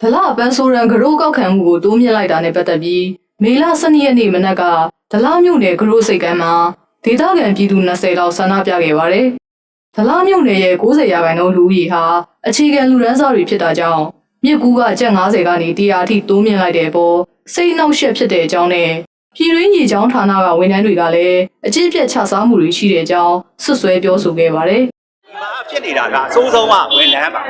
ဒလပန်းဆိုရန်ဂရိုးကောက်ခံမှုကိုတိုးမြင့်လိုက်တာနဲ့ပတ်သက်ပြီးမေလ12ရက်နေ့မနက်ကဒလမြို့နယ်ဂရိုးစိတ်ကမ်းမှာဒေသခံပြည်သူ20လောက်ဆန္ဒပြခဲ့ပါတယ်။ဒလမြို့နယ်ရဲ့90ရာခိုင်နှုန်းလူဦးရေဟာအခြေခံလူရန်စားတွေဖြစ်တာကြောင့်မြစ်ကူးကကျပ်90ကနေ100အထိတိုးမြင့်လိုက်တဲ့အပေါ်စိတ်နှောက်ယှက်ဖြစ်တဲ့အကြောင်းနဲ့ပြည်တွင်းရေချောင်းဌာနကဝန်ထမ်းတွေကလည်းအကျင့်ပြတ်ချစားမှုတွေရှိတဲ့အကြောင်းဆွဆွဲပြောဆိုခဲ့ပါတယ်။ဒီ မှာဖြစ်နေတာကအစိုးဆုံးကဝန်ထမ်းပါ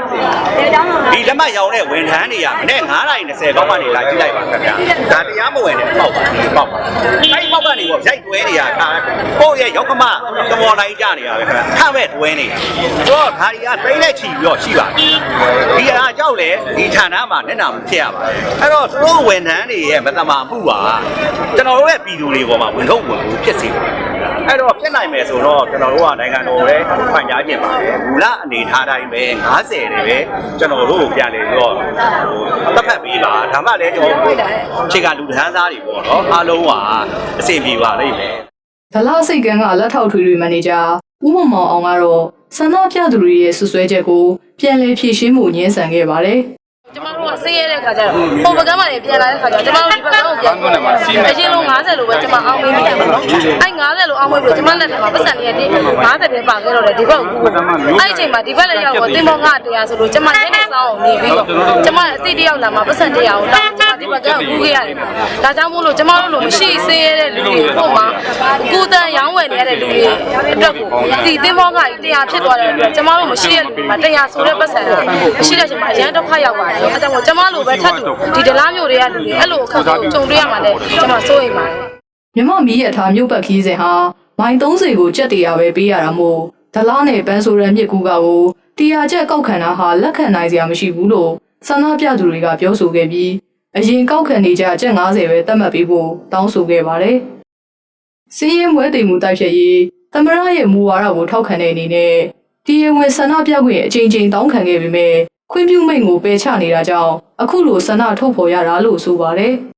ဒီလက်မှတ်ရောင်းတဲ့ဝန်ထမ်းတွေကမနေ့9:30ကောက်ကနေလာကြည့်လိုက်ပါခင်ဗျာဒါတရားမဝင်တဲ့ပေါက်ပါဒီပေါက်ပါအဲ့ပေါက်ကနေပေါ့ရိုက်တွဲနေတာကကိုယ့်ရဲ့ရောက်ခမသမော်တိုင်းကြနေတာပဲခင်ဗျာခမဲ့တွဲနေတာတော့ဒါတွေကတိတ်လက်ချီပြီးတော့ရှိပါတယ်ဒီအားကြောက်လေဒီဌာနမှာနဲ့နာမဖြစ်ရပါတယ်အဲ့တော့သူတို့ဝန်ထမ်းတွေရဲ့မတမာမှုပါကျွန်တော်တို့ရဲ့ပြည်သူတွေပေါ်မှာဝင်ထုတ်ဝင်လို့ဖြစ်စေတယ် အဲ့တော့ဖြစ်နိုင်မယ်ဆိုတော့ကျွန်တော်တို့ကနိုင်ငံတော်ရဲ့ဖန်ကြားခြင်းပါတယ်မူလအနေထားတိုင်းပဲ90တယ်ပဲကျွန်တော်တို့ကိုပြန်လေပြီးတော့ဟိုတက်ဖက်ပေးပါဒါမှလည်းကျွန်တော်ခြေကလူထမ်းသားတွေပေါ့နော်အားလုံးကအဆင်ပြေပါလိမ့်မယ်ဗလာစိတ်ကန်းကလက်ထောက်ထွေထွေမန်နေဂျာဦးမမောင်အောင်ကတော့ဆန္ဒပြသူတွေရဲ့ဆွဆွဲချက်ကိုပြန်လည်ဖြေရှင်းမှုညှင်းဆန်ခဲ့ပါတယ်ကျမ တို့ကဆေးရတဲ့ခါကျတော့ပုံပကမ်းမှာလည်းပြန်လာတဲ့ခါကျတော့ကျမတို့ဒီဘက်ကကိုပြန်ပြန်အရင်လုံး90လို့ပဲကျမအောင်မေးမိတယ်ပေါ့နော်အဲ90လို့အောင်မေးပြီးကျမလက်ထက်မှာပတ်စံလေးကနေ90ပဲပါခဲ့တော့တယ်ဒီဘက်ကိုကူအဲ့ဒီအချိန်မှာဒီဘက်လည်းရောက်တော့တင်မောငါတရားဆိုလို့ကျမညနေဆောင်အောင်နေပြီးတော့ကျမအတိတယောက်လာမှာပတ်စံတရားကိုတောင်းကျမဒီဘက်ကကူခဲ့ရတယ်ဒါကြောင့်မို့လို့ကျမတို့လိုမရှိဆေးရတဲ့လူတွေပုံမှာကို တန်ရောင်းဝယ်နေရတဲ့လူတွေအတွက်ကိုဒီတင်မောငါကြီးတရားဖြစ်သွားတဲ့အတွက်ကျမတို့မရှိတဲ့လူတွေမှာတရားဆိုတဲ့ပတ်စံမရှိတဲ့အချိန်မှာအရန်ဒုက္ခရောက်ပါတယ်အဲကြောင့်မို့ကျမလိုပဲထပ်တူဒီဒလားမျိုးတွေကလူတွေအဲ့လိုအခက်အခဲကိုကြုံတွေ့ရမှာလဲကျမစိုးရိမ်ပါတယ်မြမမီးရထားမြို့ပတ်ခီးစဉ်ဟာမိုင်30ကိုကြက်တရားပဲပေးရတာမို့ဒလားနဲ့ပန်းဆိုရန်မြစ်ကူကကိုတရားချက်ကောက်ခံတာဟာလက်ခံနိုင်စရာမရှိဘူးလို့ဆန္ဒပြသူတွေကပြောဆိုခဲ့ပြီးအရင်ကောက်ခံနေကြကျက်90ပဲသတ်မှတ်ပေးဖို့တောင်းဆိုခဲ့ပါတယ်။ စီးရင်မွဲတိမ်မှုတိုက်ဖြတ်ရေးသမရရဲ့မူဝါဒကိုထောက်ခံတဲ့အနေနဲ့တရားဝင်ဆန္ဒပြခွင့်အချိန်ချင်းတောင်းခံခဲ့ပေမဲ့ခွင့်ပြုမိန့်ကိုပယ်ချနေတာကြောင့်အခုလိုဆန္ဒထုတ်ဖော်ရတာလို့ဆိုပါတယ်။